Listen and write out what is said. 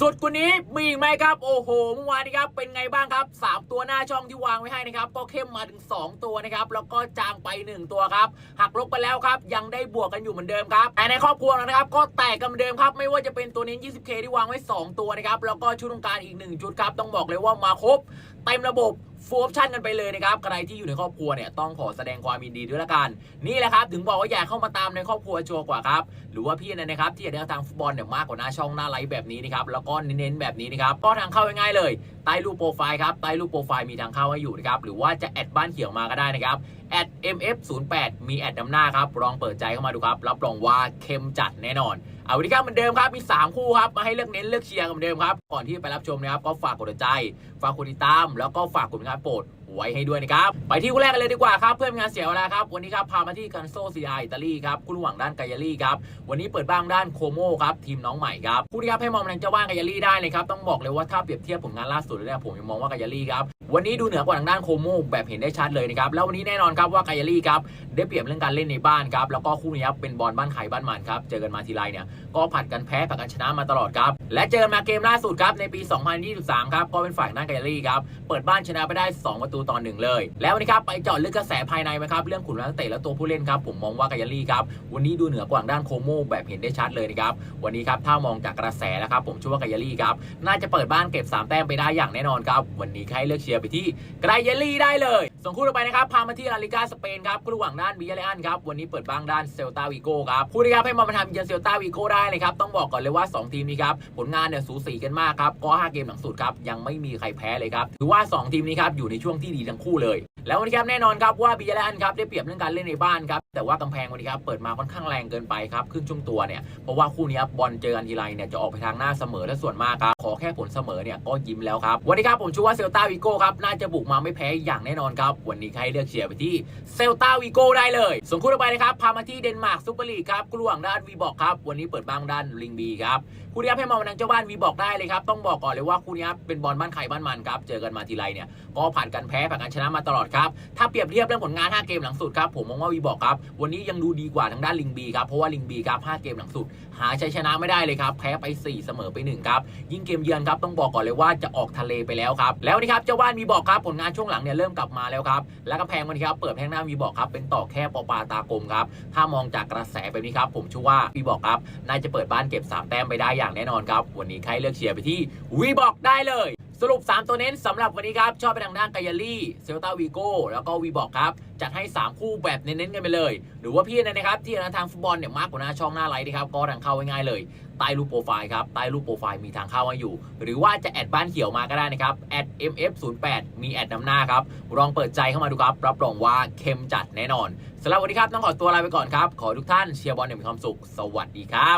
สุดกว่านี้มีอีกไหมครับ โอ้โหเมื่อวานนี้ครับเป็นไงบ้างครับ 3 ตัวหน้าช่องที่วางไว้ให้นะครับ ก็เข้มมาถึง 2 ตัวนะครับ แล้วก็จางไป 1 ตัวครับ หักลบไปแล้วครับ ยังได้บวกกันอยู่เหมือนเดิมครับแต่ในครอบครัวนะครับ ก็แตกกันเหมือนเดิมครับ ไม่ว่าจะเป็นตัวเน้น 20K ที่วางไว้ 2 ตัวนะครับ แล้วก็ชุดตรงกลารอีก 1 ชุดครับ ต้องบอกเลยว่ามาครบเต็มระบบ ฟูลออปชั่นกันไปเลยนะครับใครที่อยู่ในครอบครัวเนี่ยต้องขอแสดงความยินดีด้วยละกันนี่แหละครับถึงบอกว่าอยากเข้ามาตามในครอบครัวชัวร์กว่าครับหรือว่าพี่นี่ยนะครับที่อยากได้ทางฟุตบอลเนี่ยมากกว่าหน้าช่องหน้าไลฟ์แบบนี้นะครับแล้วก็เน้นๆแบบนี้นะครับก็ทางเข้าง่ายๆเลยใต้รูปโปรไฟล์ครับใต้รูปโปรไฟล์มีทางเข้าให้อยู่นะครับหรือว่าจะแอดบ้านเขียวมาก็ได้นะครับแอด mf08 มีแอดนำหน้าครับลองเปิดใจเข้ามาดูครับรับรองว่าเข้มจัดแน่นอน เอาวันนี้ครับเหมือนเดิมครับมี 3 คู่ครับมาให้เลือกเน้นเลือกเชียร์กันเหมือนเดิมครับก่อนที่ไปรับชมนะครับก็ฝากกดใจ ฝากกดติดตาม แล้วก็ฝากกดการโปรด ไว้ให้ด้วยนะครับ ไปที่คู่แรกกันเลยดีกว่าครับเพื่อนงานเสียเวลาครับวันนี้ครับพามาที่กันโซซีอาอิตาลีครับคู่ระหว่างด้านกายาลีครับวันนี้เปิดบ้างด้านโคโมครับทีมน้องใหม่ครับคู่นี้ครับให้มองทางเจ้าบ้านกายาลีได้เลยครับต้องบอกเลยว่าถ้าเปรียบเทียบผลงานล่าสุดเลยเนี่ยผมยังมองว่ากายาลีครับวันนี้ดูเหนือกว่าทางด้านโคโมแบบเห็นได้ชัดเลยนะครับแล้ววันนี้แน่นอนครับว่ากายาลีครับได้เปรียบเรื่องการเล่นในบ้านครับแล้วก็คู่นี้ครับเป็นบอลบ้านใครบ้านมันครับเจอกันมาทีไรเนี่ยก็ผัดกันแพ้ผัดกันชนะมาตลอดครับและเจอมาเกมล่าสุดครับในปี 2023 ครับก็เป็นฝ่ายด้านกายาลีครับเปิดบ้านชนะไปได้ 2 ประตูต่อหนึ่งเลย แล้ววันนี้ครับไปเจาะลึกกระแสภายในไหมครับเรื่องขุนนักเตะและตัวผู้เล่นครับผมมองว่ากายาลี่ครับวันนี้ดูเหนือกว่าด้านโคโมแบบเห็นได้ชัดเลยนะครับวันนี้ครับถ้ามองจากกระแสแล้วครับผมเชื่อว่ากายาลี่ครับน่าจะเปิดบ้านเก็บ3แต้มไปได้อย่างแน่นอนครับวันนี้ใครเลือกเชียร์ไปที่กายาลี่ได้เลย ส่งคู่ต่อไปนะครับ พามาที่ลาลิกาสเปนครับคู่ระหว่างด้านบิยาเลอันครับ วันนี้เปิดบ้างด้านเซลตาวิโก้ครับคู่นี้ครับให้มามาทำเยือนเซลตาวิโก้ได้เลยครับ ต้องบอกก่อนเลยว่า 2 ทีมนี้ครับ ผลงานเนี่ยสูสีกันมากครับ ก็ 5 เกมหลังสุดครับ ยังไม่มีใครแพ้เลยครับถือว่า 2 ทีมนี้ครับอยู่ในช่วงที่ดีทั้งคู่เลยแล้ววันนี้ครับแน่นอนครับว่าบิยาเลอันครับได้เปรียบเรื่องการเล่นในบ้านครับแต่ว่ากำแพงวันนี้ครับเปิดมาค่อนข้างแรงเกินไปครับขึ้นช่วงตัวเนี่ยเพราะว่าคู่นี้ครับบอลเจอกันทีไรเนี่ยจะออกไปทางหน้าเสมอและส่วนมากครับขอแค่ผลเสมอเนี่ยก็ยิ้มแล้วครับวันนี้ครับผมชื่อว่าเซลตาวิโก้ครับน่าจะบุกมาไม่แพ้อย่างแน่นอนครับวันนี้ใครเลือกเชียร์ไปที่เซลตาวิโก้ได้เลย ส่วนคู่ต่อไปนะครับ พามาที่เดนมาร์กซูเปอร์ลีกครับ คู่ระหว่างด้านวีบอกครับ วันนี้เปิดบ้างด้านลิงบีครับ คู่นี้ครับให้มองมางเจ้าบ้านวีบอกได้เลยครับ ต้องบอกก่อนเลยว่าคู่นี้ครับเป็นบอลบ้านใครบ้านมันครับ เจอกันมาทีไรเนี่ย ก็ผ่านกันแพ้ผ่านกันชนะมาตลอดครับ ถ้าเปรียบเทียบเรื่องผลงาน 5 เกมหลังสุดครับ ผมมองว่าวีบอกครับ วันนี้ยังดูดีกว่าทางด้านลิงบีครับ เพราะว่าลิงบีครับ 5 เกมหลังสุด หาชัยชนะไม่ได้เลยครับ แพ้ไป 4 เสมอไป 1 ครับ ยิ่งเกมเยือนครับ ต้องบอกก่อนเลยว่าจะออกทะเลไปแล้วครับ แล้วนี่ครับเจ้าบ้านมีบอกครับผลงานช่วงหลังเนี่ยเริ่มกลับมาแล้วครับ แล้วก็แพงวันนี้ครับเปิดแพงหน้ามีบอกครับเป็นต่อแค่ปอปาตากลมครับถ้ามองจากกระแสแบบนี้ครับผมเชื่อว่าวีบอกครับน่าจะเปิดบ้านเก็บ3แต้มไปได้อย่างแน่นอนครับวันนี้ใครเลือกเชียร์ไปที่วีบอกได้เลย สรุป 3 ตัวเน้นสำหรับวันนี้ครับ ชอบไปทางด้านกายาลี่เซลตาวีโก้แล้วก็วีบอกครับ จัดให้ 3 คู่แบบเน้นๆกันไปเลย หรือว่าพี่นะครับ ที่ทางฟุตบอลเนี่ยมากกว่าหน้าช่องหน้าไลน์นะครับ ก็ทางเข้าง่ายๆเลย ใต้รูปโปรไฟล์ครับ ใต้รูปโปรไฟล์มีทางเข้าให้อยู่ หรือว่าจะแอดบ้านเขียวมาก็ได้นะครับแอด mf08 มีแอดนำหน้าครับลองเปิดใจเข้ามาดูครับรับรองว่าเข้มจัดแน่นอนสำหรับวันนี้ครับต้องขอตัวลาไปก่อนครับขอทุกท่านเชียร์บอลอย่างมีความสุข สวัสดีครับ